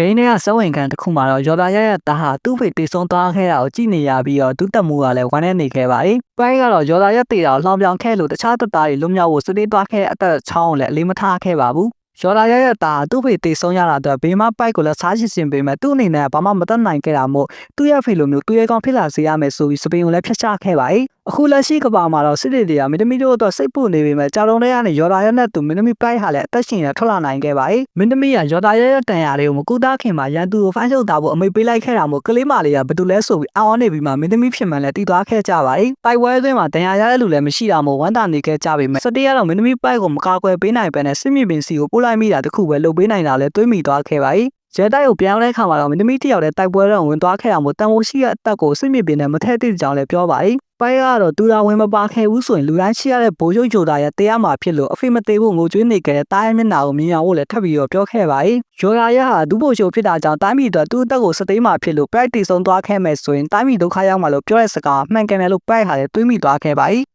ဂိမ်းထဲကစက်ဝင်ခံတစ်ခုမှာတော့ယော်ဒါရရတာဟာသူ့ဖေတေဆုံးသွားခဲ့တာကိုကြည့်နေရပြီးတော့ဒုတက်မှုကလည်းဝမ်းနဲ့နေခဲ့ပါတယ်။ပိုင်းကတော့ယော်ဒါရတေတာကိုလှောင်ပြောင်ခဲ့လို့တခြားတပ်သားတွေလွတ်မြောက်ဖို့စတေးသွားခဲ့တဲ့အသက်ချောင်းကိုလည်းအလေးမထားခဲ့ပါဘူး။ယော်ဒါရရတာသူ့ဖေတေဆုံးရတာအတွက်ဘေးမပိုက်ကိုလည်းစားချင်စင်ပေးမယ်သူ့အနေနဲ့ဘာမှမတတ်နိုင်ခဲ့တာမို့သူ့ရဲ့ဖေလိုမျိုးသူ့ရဲ့ကောင်ဖြစ်လာစေရမယ်ဆိုပြီးစပင်ကိုလည်းဖျက်ချခဲ့ပါတယ်။အခုလက်ရှိကဘာမှာတော့စစ်တေတွေကမင်းသမီးတို့အတွက်စိတ်ပူနေပေမဲ့ကြာလုံးတွေကနေယော်ဒါရက်နဲ့သူမင်းသမီးပိုက်ဟာလည်းအသက်ရှင်ရထွက်လာနိုင်ခဲ့ပါတယ်။မင်းသမီးကယော်ဒါရက်ရဲ့တန်ရာတွေကိုမကူသားခင်မှာရန်သူကိုဖိုင်းချုပ်တာဖို့အမိတ်ပေးလိုက်ခဲ့တာမို့ကလေးမလေးကဘယ်သူလဲဆိုပြီးအောင်းနေပြီးမှမင်းသမီးဖြစ်မှန်းလည်းတည်သွားခဲ့ကြပါတယ်။ပိုက်ဝဲသွင်းမှာတန်ရာရတဲ့လူလည်းမရှိတာမို့ဝမ်းသာနေခဲ့ကြပေမဲ့စတေးကတော့မင်းသမီးပိုက်ကိုမကာကွယ်ပေးနိုင်ပဲနဲ့စစ်မြေပြင်စီကိုပို့လိုက်မိတာတခုပဲလုပ်ပေးနိုင်တာလည်းတွေးမိသွားခဲ့ပါတယ်။ ရဲတိုက်ကိုပြောင်းလဲခါမှာတော့မင်းသမီးတယောက်တည်းတိုက်ပွဲတော့ဝင်သွားခဲ့တာမို့တန်ဖိုးရှိတဲ့အသက်ကိုစစ်မြေပြင်နဲ့မထည့်သင့်ကြောင်းလည်းပြောပါတယ်။ပိုင်ကတော့သူတော်ဝင်မပါခဲ့ဘူးဆိုရင်လူတိုင်းရှိရတဲ့ဘိုးချုပ်ဂျိုတာရဲ့တရားမှာဖြစ်လို့အဖေမသေးဘူးငိုကြွေးနေကြတဲ့တားရဲ့မျက်နှာကိုမြင်အောင်လို့လည်းထပ်ပြီးတော့ပြောခဲ့ပါတယ်။ဂျိုတာရဲ့ဟာဒူးဘိုချုပ်ဖြစ်တာကြောင့်တိုင်းပြည်အတွက်သူ့အသက်ကိုစသိမ်းမှာဖြစ်လို့ပိုက်တီဆုံးသွားခဲ့မယ်ဆိုရင်တိုင်းပြည်ဒုက္ခရောက်မှာလို့ပြောတဲ့စကားမှန်ကန်တယ်လို့ပိုက်ဟာလည်းတွေးမိသွားခဲ့ပါတယ်။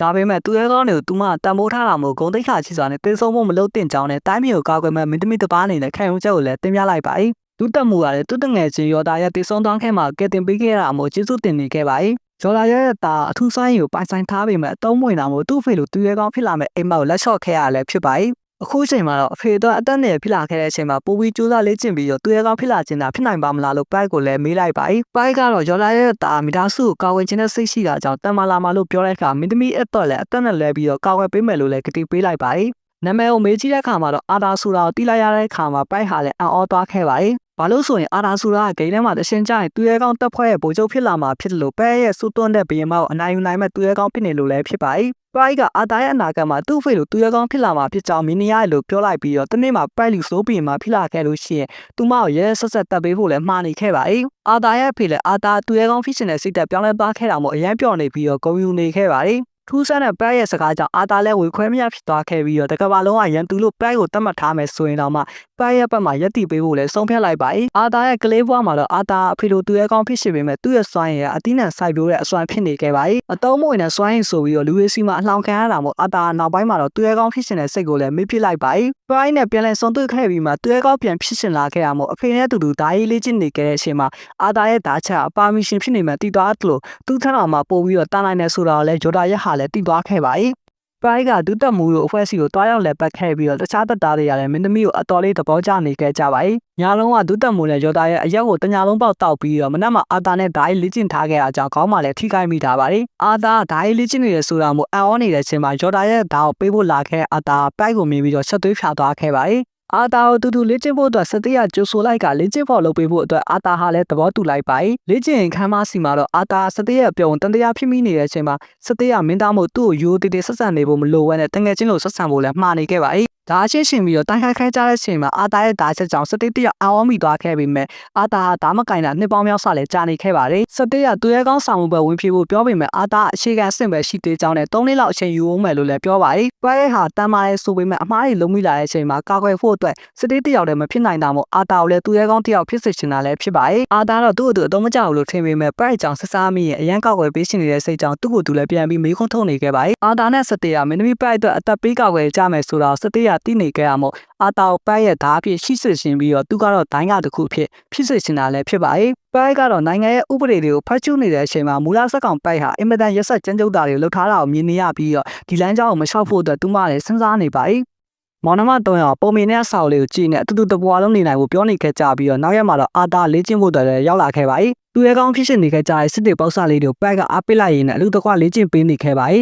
ဒါပေမဲ့သူရဲ့ကောင်းတွေကိုသူမတန်ဖိုးထားတာမို့ဂုံတိတ်ခါချစ်စွာနဲ့တင်းဆုံးဖို့မလုပ်သင့်ကြောင်းနဲ့တိုင်းပြည်ကိုကာကွယ်မဲ့မင်းသမီးတစ်ပါးအနေနဲ့ခံယူချက်ကိုလည်းတင်ပြလိုက်ပါတယ်။ဒုတက်မှုကလည်းသူတငယ်ချင်းရော်တာရဲ့တည်ဆုံးသွားခဲ့မှာကဲတင်ပေးခဲ့တာမို့ကျေးဇူးတင်နေခဲ့ပါတယ်။ရော်တာရဲ့တာအထူးဆိုင်ကိုပိုင်ဆိုင်ထားပေမဲ့အတုံးမွေတာမို့သူ့ဖေလိုသူရဲကောင်းဖြစ်လာမဲ့အိမ်မက်ကိုလက်လျှော့ခဲ့ရလည်းဖြစ်ပါတယ်။ အခုချိန်မှာတော့အဖေတော့အသက်နဲ့ဖြစ်လာခဲ့တဲ့အချိန်မှာပိုပြီးကြိုးစားလေ့ကျင့်ပြီးတော့သူရဲကောင်းဖြစ်လာခြင်းသာဖြစ်နိုင်ပါမလားလို့ပိုက်ကိုလည်းမေးလိုက်ပါတယ်။ပိုက်ကတော့ရော်လာရဲ့တာမိသားစုကိုကာဝယ်ခြင်းနဲ့စိတ်ရှိတာကြောင့်တန်မာလာမာလို့ပြောတဲ့အခါမင်းသမီးအတော့လည်းအသက်နဲ့လဲပြီးတော့ကာဝယ်ပေးမယ်လို့လည်းကတိပေးလိုက်ပါတယ်။နာမည်ကိုမေးကြည့်တဲ့အခါမှာတော့အာသာဆိုတာကိုတိလိုက်ရတဲ့အခါမှာပိုက်ဟာလည်းအံ့ဩသွားခဲ့ပါတယ်။ ဘာလို့ဆိုရင်အာရာဆိုတာဂိမ်းထဲမှာတရှင်းကြရင်သူရဲကောင်းတပ်ဖွဲ့ရဲ့ဗိုလ်ချုပ်ဖြစ်လာမှာဖြစ်လို့ပဲရဲ့စူးသွန်းတဲ့ဘယင်မကိုအနိုင်ယူနိုင်မဲ့သူရဲကောင်းဖြစ်နေလို့လည်းဖြစ်ပါ၏ပရိုက်ကအာတာရဲ့အနာဂတ်မှာသူ့ဖေလိုသူရဲကောင်းဖြစ်လာမှာဖြစ်ကြောင်းမင်းနီးရဲလို့ပြောလိုက်ပြီးတော့တနေ့မှာပရိုက်လူစိုးပြင်မှာဖြစ်လာခဲ့လို့ရှိရင်သူမကိုရဲဆက်ဆက်တပ်ပေးဖို့လည်းမှားနေခဲ့ပါ၏အာတာရဲ့ဖေလည်းအာတာသူရဲကောင်းဖြစ်ရှင်တဲ့စိတ်သက်ပြောင်းလဲသွားခဲ့တာမို့အရန်ပြောင်းနေပြီးတော့ဂုံယူနေခဲ့ပါ၏ ထူးဆန်းတဲ့ပက်ရဲ့စကားကြောင့်အာတာလဲဝေခွဲမရဖြစ်သွားခဲ့ပြီးတော့တကဘာလုံးကရန်သူလို့ပက်ကိုတတ်မှတ်ထားမယ်ဆိုရင်တော့မှပက်ရဲ့ဘက်မှာရက်တီပေးဖို့လဲဆုံးဖြတ်လိုက်ပါ၏အာတာရဲ့ကလေးဘွားမှာတော့အာတာအဖေလိုသူရဲ့ကောင်းဖြစ်ရှိပေမဲ့သူ့ရဲ့စွမ်းရည်ကအတိနံစိုက်ပြိုးတဲ့အစွမ်းဖြစ်နေခဲ့ပါ၏အတုံးမွေနဲ့စွမ်းရည်ဆိုပြီးတော့လူရေးစီမှာအလှောင်ခံရတာမို့အာတာနောက်ပိုင်းမှာတော့သူရဲ့ကောင်းဖြစ်ရှင်တဲ့စိတ်ကိုလည်းမေ့ပြစ်လိုက်ပါ၏ပက်နဲ့ပြန်လဲဆုံးတွေ့ခဲ့ပြီးမှသူရဲ့ကောင်းပြန်ဖြစ်ရှင်လာခဲ့ရမို့အဖေနဲ့တူတူဓာရီလေးချင်းနေခဲ့တဲ့အချိန်မှာအာတာရဲ့ဓာချက်အပါမီရှင်ဖြစ်နေမှတည်သွားသလိုသူ့ထက်တော်မှာပို့ပြီးတော့တားနိုင်နေဆိုတာကိုလည်းဂျိုတာရက်ဟာလည်းတည်သွားခဲ့ပါ၏ပရိုက်ကဒုတက်မှုတို့အဖွဲ့အစည်းကိုတွားရောက်လည်ပတ်ခဲ့ပြီးတော့တခြားတပ်သားတွေကလည်းမင်းသမီးကိုအတော်လေးသဘောကျနေခဲ့ကြပါ၏။ညလုံးကဒုတက်မှုနဲ့ယောသားရဲ့အရက်ကိုတညာလုံးပေါက်တောက်ပြီးတော့မနက်မှအာသာနဲ့ဓာတ်လေးကျင့်ထားခဲ့တာကြောင့်ခေါင်းမှလည်းထိခိုက်မိတာပါ၏။အာသာဓာတ်လေးကျင့်နေရဆိုတာမို့အံ့ဩနေတဲ့ချိန်မှာယောသားရဲ့ဓာတ်ကိုပေးဖို့လာခဲ့အာသာပရိုက်ကိုမြင်ပြီးတော့ချက်သွေးဖြာသွားခဲ့ပါ၏ အာတာကိုတူတူလေ့ကျင့်ဖို့အတွက်စတိရကျိုးဆိုလိုက်ကလေ့ကျင့်ဖို့လုပ်ပေးဖို့အတွက်အာတာဟာလည်းသဘောတူလိုက်ပါ යි လေ့ကျင့်ခန်းမစီမှာတော့အာတာစတိရပြုံတန်တရားဖြစ်မိနေတဲ့အချိန်မှာစတိရမင်းသားမို့သူ့ကိုရိုးတည်တည်ဆက်ဆံနေဖို့မလိုဘဲနဲ့တငယ်ချင်းလိုဆက်ဆံဖို့လည်းမှားနေခဲ့ပါ යි ဒါအချင်းရှင်ပြီးတော့တိုက်ခိုက်ခိုင်းကြတဲ့အချိန်မှာအာတာရဲ့ဓာချက်ကြောင့်စတိတရအောင်းမိသွားခဲ့ပေမဲ့အာတာဟာဓာမကင်တာနှစ်ပေါင်းများစွာလည်းကြာနေခဲ့ပါတယ်စတိရသူရဲ့ကောင်းဆောင်မှုပဲဝင်ပြေဖို့ပြောပေမဲ့အာတာအခြေခံအဆင့်ပဲရှိသေးကြောင်းနဲ့၃နှစ်လောက်အချိန်ယူအောင်မယ်လို့လည်းပြောပါတယ်။ပွဲဟာတမ်းမာရဲဆိုပေမဲ့အမားတွေလုံးမိလာတဲ့အချိန်မှာကာကွယ်ဖို့အတွက်စတိတယောက်တည်းမဖြစ်နိုင်တာမို့အာတာကိုလည်းသူရဲ့ကောင်းတယောက်ဖြစ်စေချင်တာလည်းဖြစ်ပါတယ်။အာတာတော့သူ့အတူအတော့မကြောက်လို့ထင်ပေမဲ့ပွဲကြောင့်ဆဆားမိရင်အရန်ကောက်ွယ်ပေးရှင်နေတဲ့စိတ်ကြောင့်သူ့ကိုယ်သူလည်းပြန်ပြီးမေးခွန်းထုတ်နေခဲ့ပါတယ်။အာတာနဲ့စတိရမင်းသမီးပွဲအတွက်အသက်ပေးကောက်ွယ်ကြမယ်ဆိုတော့စတိရတိနေခဲ့ရမို့အာတာကိုပိုက်ရဲ့ဓာတ်အဖြစ်ရှိစေရှင်ပြီးတော့သူကတော့ဒိုင်းကတစ်ခုအဖြစ်ဖြစ်စေချင်တာလည်းဖြစ်ပါရဲ့ပိုက်ကတော့နိုင်ငံရဲ့ဥပဒေတွေကိုဖတ်ချူးနေတဲ့အချိန်မှာမူလစက်ကောင်ပိုက်ဟာအင်မတန်ရက်ဆက်ကြမ်းကြုတ်တာတွေလှုပ်ထားတာကိုမြင်နေရပြီးတော့ဒီလမ်းကြောင်းကိုမလျှောက်ဖို့အတွက်သူမလည်းစဉ်းစားနေပါရဲ့မောင်နှမတုံးရောပုံမင်းနဲ့ဆောက်လေးကိုကြည့်နေအတူတူတပွားလုံးနေနိုင်ဖို့ပြောနေခဲ့ကြပြီးတော့နောက်ရက်မှာတော့အာတာလေးချင်းဖို့အတွက်လည်းရောက်လာခဲ့ပါ යි သူရဲ့ကောင်းဖြစ်ရှင်နေခဲ့ကြတဲ့စစ်တေပေါက်ဆလေးတွေကိုပိုက်ကအားပေးလိုက်ရင်းနဲ့အလူတကွလေးချင်းပေးနေခဲ့ပါ යි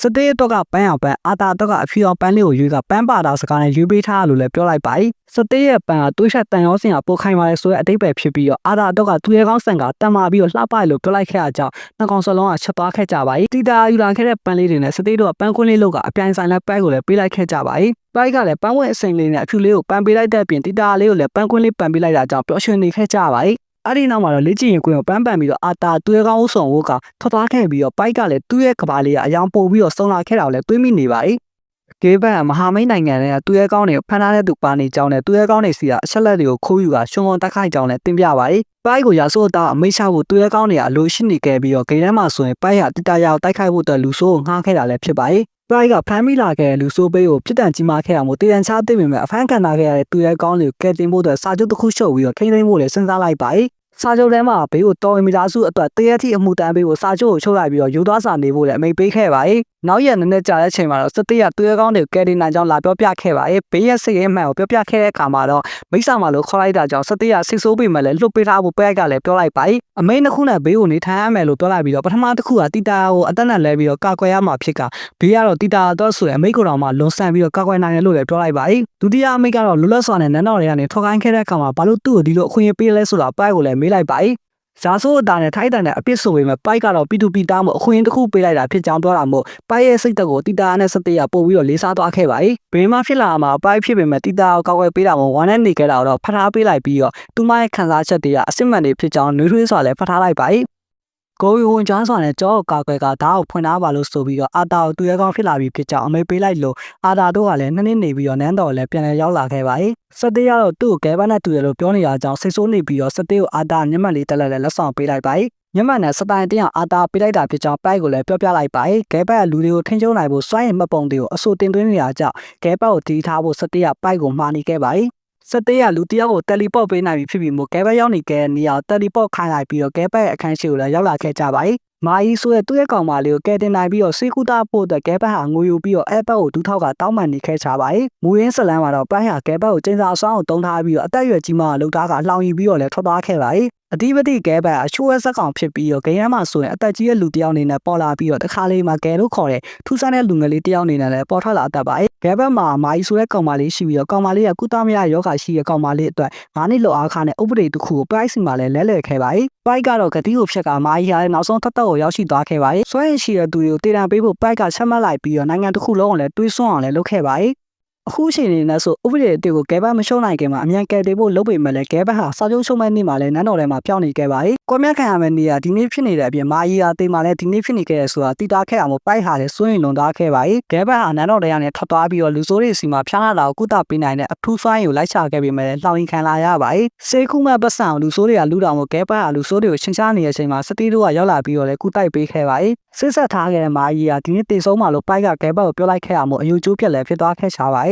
စတေးတော့ကပန်းအောင်ပန်းအာတာတော့ကအဖြူအောင်ပန်းလေးကိုရွေးကပန်းပါတာစကားနဲ့ရွေးပေးထားလို့လည်းပြောလိုက်ပါစတေးရဲ့ပန်းကတွေးချက်တန်ရောစင်ကပိုခိုင်ပါလေဆိုတဲ့အတိတ်ပဲဖြစ်ပြီးတော့အာတာတော့ကသူရဲ့ကောင်းဆန်ကတန်မာပြီးတော့လှပလို့ပြောလိုက်ခဲ့တာကြောင့်နှကောင်စလုံးကချက်သွားခဲ့ကြပါတီတာယူလာခဲ့တဲ့ပန်းလေးတွေနဲ့စတေးတော့ပန်းခွင်းလေးလောက်ကအပြိုင်ဆိုင်လိုက်ပန်းကိုလည်းပေးလိုက်ခဲ့ကြပါပိုက်ကလည်းပန်းဝဲအစိမ်လေးနဲ့အဖြူလေးကိုပန်းပေးလိုက်တဲ့အပြင်တီတာလေးကိုလည်းပန်းခွင်းလေးပန်းပေးလိုက်တာကြောင့်ပျော်ရွှင်နေခဲ့ကြပါ အဲ့ဒီနောက်မှာတော့လေ့ကျင့်ရေးကွင်းကိုပန်းပန်ပြီးတော့အာတာသွေးကောင်းဆောင်ဝုတ်ကထွက်သွားခဲ့ပြီးတော့ပိုက်ကလည်းသူ့ရဲ့ကဘာလေးကအယောင်ပို့ပြီးတော့ဆုံလာခဲ့တာကိုလည်းတွေးမိနေပါတယ်။ဂေးဘန်ကမဟာမိတ်နိုင်ငံတွေကသူ့ရဲ့ကောင်းတွေကိုဖမ်းထားတဲ့သူပါနေကြောင်းနဲ့သူ့ရဲ့ကောင်းတွေစီကအချက်လက်တွေကိုခိုးယူတာရှင်ကုန်တိုက်ခိုက်ကြောင်းလည်းတင်ပြပါတယ်။ပိုက်ကိုရာဆိုးတာအမိတ်ရှာဖို့သူ့ရဲ့ကောင်းတွေကအလိုရှိနေခဲ့ပြီးတော့ဂေးတန်းမှာဆိုရင်ပိုက်ကတိတရာကိုတိုက်ခိုက်ဖို့အတွက်လူဆိုးကိုငှားခဲ့တာလည်းဖြစ်ပါတယ်။ ပရိုက်ကဖမ်းမိလာခဲ့တဲ့လူဆိုးပေးကိုပြစ်ဒဏ်ကြီးမားခဲ့အောင်မို့တည်တံချသိပေမဲ့အဖမ်းခံထားခဲ့ရတဲ့သူရဲ့ကောင်းလေးကိုကယ်တင်ဖို့အတွက်စာချုပ်တစ်ခုရှုပ်ပြီးတော့ထိန်းသိမ်းဖို့လည်းစဉ်းစားလိုက်ပါ යි စာချုပ်ထဲမှာဘေးကိုတော်ဝင်မိသားစုအတွက်တရက်ထိအမှုတန်းပေးဖို့စာချုပ်ကိုချုပ်လိုက်ပြီးတော့ယူသွားစာနေဖို့လည်းအမိန့်ပေးခဲ့ပါ යි နောက်ရက်နည်းနည်းကြာတဲ့အချိန်မှာတော့စစ်တေးကသွေးကောင်းတွေကယ်တင်နိုင်ကြောင်းလာပြောပြခဲ့ပါတယ်ဘေးရဲ့စိတ်ရင်းမှန်ကိုပြောပြခဲ့တဲ့အခါမှာတော့မိစ္ဆာမလို့ခေါ်လိုက်တာကြောင့်စစ်တေးကစိတ်ဆိုးပေမဲ့လည်းလှုပ်ပေးထားဖို့ပဲကလည်းပြောလိုက်ပါတယ်အမိန်တစ်ခုနဲ့ဘေးကိုနေထိုင်ရမယ်လို့ပြောလိုက်ပြီးတော့ပထမတစ်ခုကတီတာကိုအသက်နဲ့လဲပြီးတော့ကာကွယ်ရမှာဖြစ်ကဘေးကတော့တီတာတော့ဆိုရင်အမိန်ကိုတော်မှလွန်ဆန်ပြီးတော့ကာကွယ်နိုင်တယ်လို့လည်းပြောလိုက်ပါတယ်ဒုတိယအမိန်ကတော့လွတ်လပ်စွာနဲ့နန်းတော်တွေကနေထောက်ခိုင်းခဲ့တဲ့အခါမှာဘာလို့သူ့ကိုဒီလိုအခွင့်အရေးပေးလဲဆိုတာပိုက်ကိုလည်းမေးလိုက်ပါတယ် ဇာဆိုးအတာနဲ့ထိုက်တန်တဲ့အပြစ်ဆိုပေမဲ့ပိုက်ကတော့ပီတူပီတာမို့အခွင့်အရေးတစ်ခုပေးလိုက်တာဖြစ်ကြောင်းပြောတာမို့ပိုက်ရဲ့စိတ်သက်ကိုတီတာနဲ့စတေးရပို့ပြီးတော့လေးစားသွားခဲ့ပါ යි ဘေးမဖြစ်လာမှာပိုက်ဖြစ်ပေမဲ့တီတာကိုကောက်ွယ်ပေးတာမို့ဝမ်းနဲ့နေခဲ့တာတော့ဖတ်ထားပေးလိုက်ပြီးတော့သူမရဲ့ခံစားချက်တွေကအစစ်မှန်တွေဖြစ်ကြောင်းနှွေးထွေးစွာလည်းဖတ်ထားလိုက်ပါ යි ကိုယ်ဝန်ချွားစွာနဲ့ကြောကိုကာကွယ်ကဒါကိုဖွင့်ထားပါလို့ဆိုပြီးတော့အာတာကိုသူရဲကောင်းဖြစ်လာပြီးဖြစ်ကြောင်းအမေပေးလိုက်လို့အာတာတို့ကလည်းနှစ်နှစ်နေပြီးတော့နန်းတော်လည်းပြန်လည်ရောက်လာခဲ့ပါတယ်။စတေးကတော့သူ့ကိုကဲဘာနဲ့တူတယ်လို့ပြောနေတာကြောင့်စိတ်ဆိုးနေပြီးတော့စတေးကိုအာတာမျက်မှန်လေးတက်လက်လက်ဆောင်ပေးလိုက်ပါတယ်။ညမနဲ့စတိုင်တင်အာတာပြလိုက်တာဖြစ်ကြောင်းပိုက်ကိုလည်းပြောပြလိုက်ပါတယ်။ဂဲဘက်ကလူတွေကိုထိန်းချုပ်နိုင်ဖို့စွမ်းရည်မပုံတွေကိုအဆိုတင်သွင်းနေတာကြောင့်ဂဲဘက်ကိုတီးထားဖို့စတေးကပိုက်ကိုမှားနေခဲ့ပါတယ်။ ဆက်သေးရလူတယောက်ကိုတယ်လီပေါ့ပေးနိုင်ပြီဖြစ်ပြီးမို့ကဲဘက်ရောက်နေကဲနေရာတယ်လီပေါ့ခိုင်းလိုက်ပြီးတော့ကဲဘက်အခန်းရှိကိုလည်းရောက်လာခဲ့ကြပါပြီမာကြီးဆိုတဲ့သူ့ရဲ့ကောင်မလေးကိုကဲတင်နိုင်ပြီးတော့စေကူတာဖို့အတွက်ကဲဘက်ဟာငိုယူပြီးတော့အဲဘက်ကိုဒူးထောက်ကတောင်းပန်နေခဲ့ကြပါတယ်။မူရင်းဇလန်းမှာတော့ပန်းဟာကဲဘက်ကိုကျင်းစာအဆောင်ကိုတုံးထားပြီးတော့အသက်အရွယ်ကြီးမှလှုပ်သားကလှောင်ယူပြီးတော့လည်းထွက်သွားခဲ့ပါတယ်။အဓိပတိကဲဘက်အချိုးအဆက်ကောင်ဖြစ်ပြီးတော့ဂိမ်းရမ်းမှာဆိုရင်အသက်ကြီးတဲ့လူတယောက်အနေနဲ့ပေါ်လာပြီးတော့တခါလေးမှာကဲလို့ခေါ်တဲ့ထူးဆန်းတဲ့လူငယ်လေးတယောက်အနေနဲ့လည်းပေါ်ထွက်လာတတ်ပါတယ်။ ဘဲဘက်မှာမာကြီးဆိုတဲ့ကောင်မလေးရှိပြီးတော့ကောင်မလေးကကုသမရယောဂါရှိတဲ့ကောင်မလေးအတွက်၅နှစ်လောက်အားခါနဲ့ဥပဒေတစ်ခုကို price မှာလဲလဲလှယ်ခဲ့ပါတယ်။ price ကတော့ဂတိကိုဖျက်ကမာကြီးဟာနောက်ဆုံးသက်သက်ကိုရောက်ရှိသွားခဲ့ပါတယ်။ဆွဲရင်ရှိတဲ့သူတွေကိုတည်တံပေးဖို့ price ကဆက်မှတ်လိုက်ပြီးတော့နိုင်ငံတစ်ခုလုံးကိုလဲတွေးဆွန့်အောင်လဲလုပ်ခဲ့ပါတယ် အချိန်နေနဲ့ဆိုဥပဒေအတွေ့ကိုကဲဘတ်မရှုံးနိုင်ခင်မှာအမြန်ကယ်တင်ဖို့လုပ်ပေမဲ့လည်းကဲဘတ်ဟာစာချုပ်ရှုံးမဲ့နေ့မှာလည်းနန်းတော်ထဲမှာပြောင်းနေခဲ့ပါ යි ။ကွန်မြတ်ခံရမယ့်နေရာဒီနေ့ဖြစ်နေတဲ့အပြင်မာရီယာတေးမှာလည်းဒီနေ့ဖြစ်နေခဲ့ရဆိုတာတိတာခဲ့အောင်ပိုက်ဟာလည်းစွန့်ရင်လွန်သားခဲ့ပါ යි ။ကဲဘတ်ဟာနန်းတော်ထဲကနေထွက်သွားပြီးတော့လူဆိုးတွေစီမှာဖျားလာတာကိုကုသပေးနိုင်တဲ့အထူးစွမ်းရည်ကိုလိုက်ချခဲ့ပေမဲ့လည်းလှောင်ရင်ခံလာရပါ යි ။စေခုမှပတ်စံလူဆိုးတွေကလူတော်မို့ကဲဘတ်ဟာလူဆိုးတွေကိုရှင်းရှားနေတဲ့အချိန်မှာစတီးတို့ကရောက်လာပြီးတော့လည်းကုတိုက်ပေးခဲ့ပါ යි ။စစ်ဆက်ထားခဲ့တဲ့မာရီယာဒီနေ့တေဆုံးမှလို့ပိုက်ကကဲဘတ်ကိုပြောလိုက်ခဲ့အောင်အယုံကျိုးပြက်လည်းဖြစ်သွားခဲ့ချပါ යි ။ ။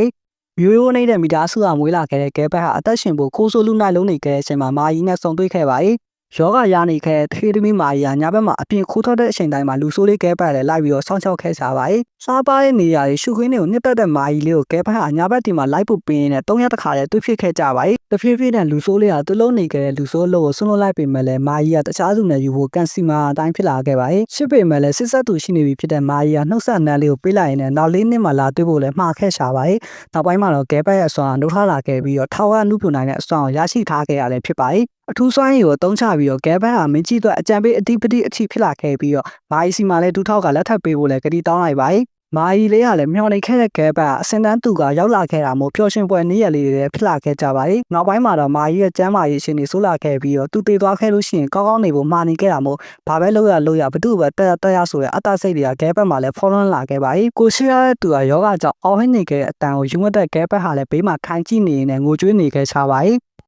မျိုးရိုးနေတဲ့မိသားစုကမွေးလာခဲ့တဲ့ကဲဘက်ဟာအသက်ရှင်ဖို့ခိုးဆိုးလူနိုင်လုံးနေခဲ့တဲ့အချိန်မှာမာကြီးနဲ့ဆုံတွေ့ခဲ့ပါ යි ယောဂရာနေခဲထေးသမီးမာရီယာညဘက်မှာအပြင်ခိုးထွက်တဲ့အချိန်တိုင်းမှာလူဆိုးလေးကဲပတ်လဲလိုက်ပြီးတော့ဆောင်းချောက်ခဲစားပါရဲ့စားပါတဲ့နေရာတွေရှုခင်းတွေကိုနှစ်သက်တဲ့မာရီလေးကိုကဲပတ်ဟာညဘက်ဒီမှာလိုက်ဖို့ပင်းနေတဲ့တုံးရတခါလဲတွေ့ဖြစ်ခဲ့ကြပါရဲ့တဖြည်းဖြည်းနဲ့လူဆိုးလေးဟာသူ့လုံးနေခဲ့တဲ့လူဆိုးလို့ကိုဆွလွတ်လိုက်ပေမဲ့လဲမာရီယာတခြားသူနဲ့ယူဖို့ကန်စီမာအတိုင်းဖြစ်လာခဲ့ပါရဲ့ရှစ်ပေမဲ့လဲစစ်ဆက်သူရှိနေပြီဖြစ်တဲ့မာရီယာနှုတ်ဆက်နန်းလေးကိုပေးလိုက်ရင်လည်းနောက်လေးနှစ်မှလာတွေ့ဖို့လဲမှားခဲ့ရှာပါရဲ့နောက်ပိုင်းမှာတော့ကဲပတ်ရဲ့အစွမ်းနှုတ်ထလာခဲ့ပြီးတော့ထောက်အနှုပြုနိုင်တဲ့အစွမ်းကိုရရှိထားခဲ့ရလဲဖြစ်ပါရဲ့ အထူးစွမ်းရည်ကိုတုံးချပြီးတော့ဂဲဘန်ဟာမင်းကြီးအတွက်အကြံပေးအတိပတိအထိဖြစ်လာခဲ့ပြီးတော့မိုင်းစီမှာလည်းဒူထောက်ကလက်ထပ်ပေးဖို့လည်းကတိတောင်းလိုက်ပါတယ်မာရီလေးကလည်းမျောနေခဲ့တဲ့ကဲပတ်အစင်တန်းသူကရောက်လာခဲ့တာမို့ပျော်ရွှင်ပွဲနေ့ရက်လေးတွေလည်းဖြစ်လာခဲ့ကြပါတယ်။နောက်ပိုင်းမှာတော့မာရီရဲ့ကျမ်းမာရေးရှင်တွေဆိုးလာခဲ့ပြီးတော့သူတည်သွားခဲ့လို့ရှိရင်ကောင်းကောင်းနေဖို့မှာနေခဲ့တာမို့ဘာပဲလုပ်ရလုပ်ရဘသူ့ပဲတက်တက်ရဆိုတဲ့အတစိတ်တွေကကဲပတ်မှာလည်း follow လာခဲ့ပါတယ်။ကိုရှိရတဲ့သူကယောဂကြောင့်အော်ဟင်းနေခဲ့တဲ့အတန်ကိုယူမတက်ကဲပတ်ဟာလည်းဘေးမှာခိုင်ကြည့်နေရင်လည်းငိုကြွေးနေခဲ့ချပါတယ်။